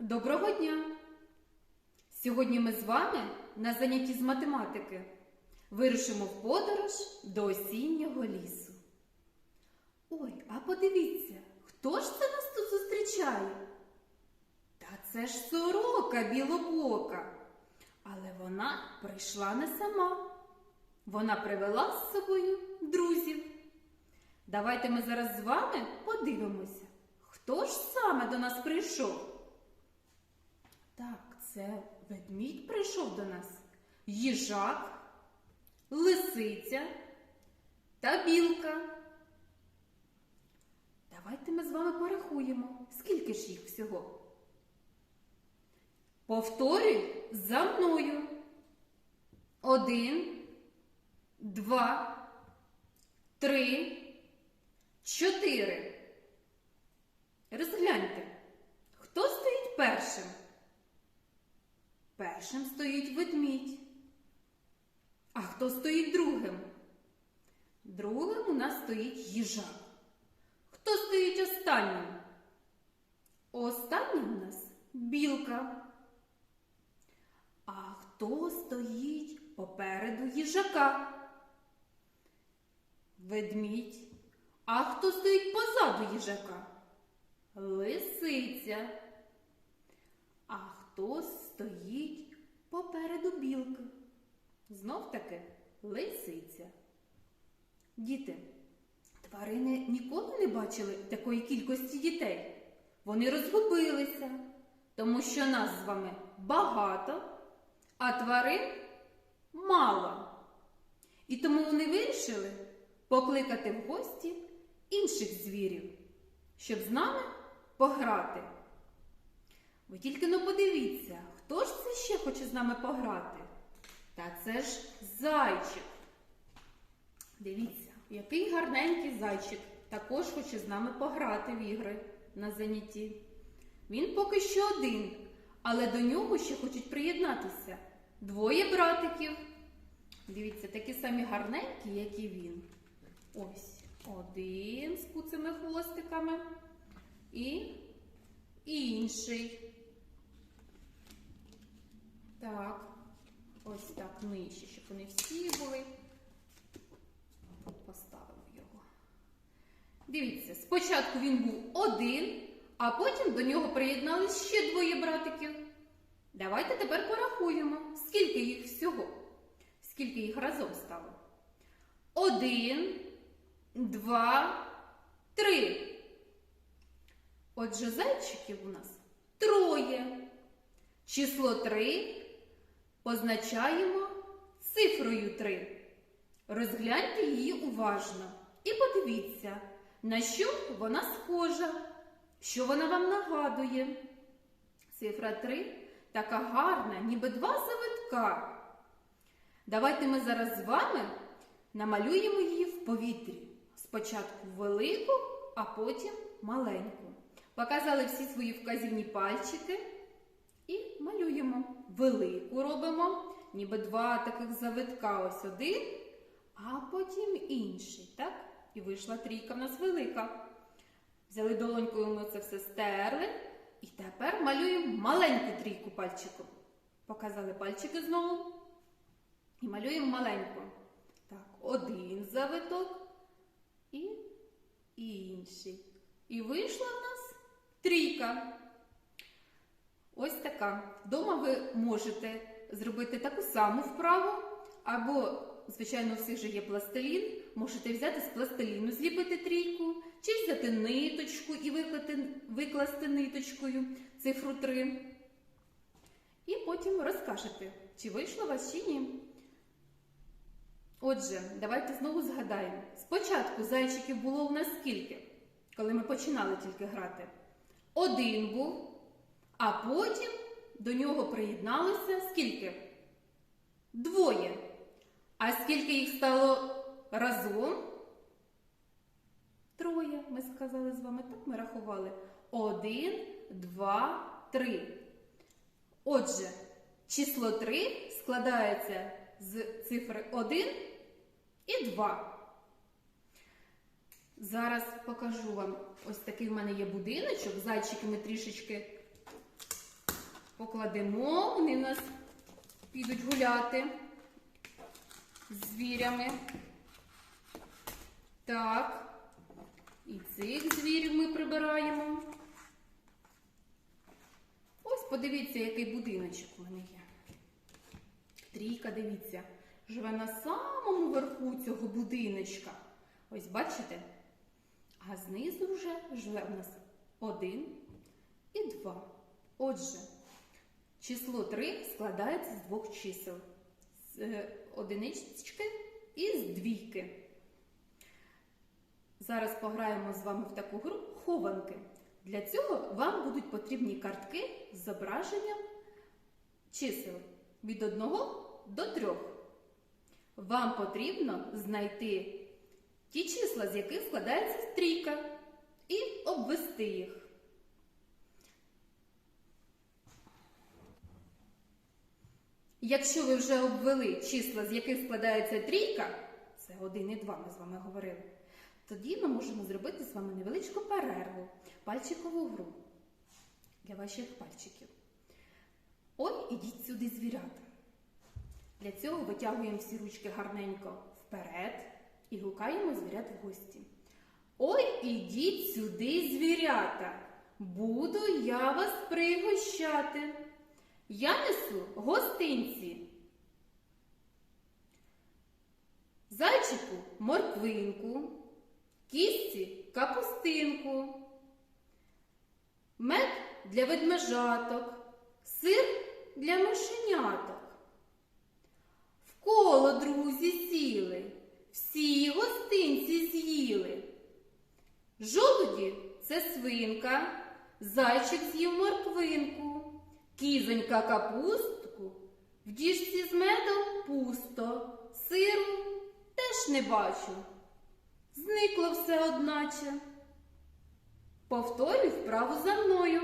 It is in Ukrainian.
Доброго дня! Сьогодні ми з вами на занятті з математики вирушимо в подорож до осіннього лісу. Ой, а подивіться, хто ж це нас тут зустрічає? Та це ж сорока білобока. Але вона прийшла не сама. Вона привела з собою друзів. Давайте ми зараз з вами подивимося, хто ж саме до нас прийшов. Так, це ведмідь прийшов до нас, їжак, лисиця та білка. Давайте ми з вами порахуємо, скільки ж їх всього. Повторюй за мною. Один, два, три, чотири. Розгляньте, хто стоїть першим? Першим стоїть ведмідь. А хто стоїть другим? Другим у нас стоїть їжак. Хто стоїть останнім? Останнім у нас білка. А хто стоїть попереду їжака? Ведмідь. А хто стоїть позаду їжака? Лисиця. А хто стоїть попереду білки? Знов таки лисиця. Діти, тварини ніколи не бачили такої кількості дітей. Вони розгубилися, тому що нас з вами багато, а тварин мало. І тому вони вирішили покликати в гості інших звірів, щоб з нами пограти. Ви тільки ну подивіться, хто ж це ще хоче з нами пограти? Та це ж зайчик. Дивіться, який гарненький зайчик також хоче з нами пограти в ігри на занятті. Він поки що один, але до нього ще хочуть приєднатися двоє братиків. Дивіться, такі самі гарненькі, як і він. Ось один з куцими хвостиками і інший. Так, ось так нижче, щоб вони всі були. Поставимо його. Дивіться, спочатку він був один, а потім до нього приєднались ще двоє братиків. Давайте тепер порахуємо, скільки їх всього, скільки їх разом стало. Один, два, три. Отже, зайчиків у нас троє. Число три позначаємо цифрою 3. Розгляньте її уважно і подивіться, на що вона схожа, що вона вам нагадує. Цифра 3 така гарна, ніби два завитка. Давайте ми зараз з вами намалюємо її в повітрі. Спочатку велику, а потім маленьку. Показали всі свої вказівні пальчики і малюємо. Велику робимо, ніби два таких завитка, ось один, а потім інший. так? І вийшла трійка в нас велика. Взяли долонькою, ми це все стерли. І тепер малюємо маленьку трійку пальчиком. Показали пальчики знову. І малюємо маленьку. Так, один завиток і інший. І вийшла в нас трійка. Ось така. Дома ви можете зробити таку саму вправу, або, звичайно, у всіх же є пластилін. Можете взяти з пластиліну, зліпити трійку, чи взяти ниточку і викласти, викласти ниточкою цифру 3. І потім розкажете, чи вийшло у вас чи ні. Отже, давайте знову згадаємо. Спочатку зайчиків було у нас скільки, коли ми починали тільки грати? Один був. А потім до нього приєдналося скільки? Двоє. А скільки їх стало разом? Троє, ми сказали з вами, так ми рахували. Один, два, три. Отже, число 3 складається з цифри 1 і 2. Зараз покажу вам ось такий в мене є будиночок. Зайчики ми трішечки покладемо, вони в нас підуть гуляти з звірями. Так. І цих звірів ми прибираємо. Ось подивіться, який будиночок у мене є. Трійка, дивіться, живе на самому верху цього будиночка. Ось бачите? А знизу вже живе в нас один і два. Отже, число 3 складається з двох чисел. З е, одинички і з двійки. Зараз пограємо з вами в таку гру хованки. Для цього вам будуть потрібні картки з зображенням чисел від 1 до 3. Вам потрібно знайти ті числа, з яких складається трійка, і обвести їх. Якщо ви вже обвели числа, з яких складається трійка, це 1 і 2, ми з вами говорили, тоді ми можемо зробити з вами невеличку перерву, пальчикову гру для ваших пальчиків. Ой, ідіть сюди звірята. Для цього витягуємо всі ручки гарненько вперед і гукаємо звірят в гості. Ой, ідіть сюди, звірята, буду я вас пригощати. Я несу гостинці. Зайчику морквинку, кістці капустинку, мед для ведмежаток, сир для мишеняток. В коло друзі сіли, всі гостинці з'їли. Жолуді це свинка, зайчик з'їв морквинку, кізонька капустку, в діжці з медом пусто, сиру теж не бачу. Зникло все одначе. Повторюй вправу за мною.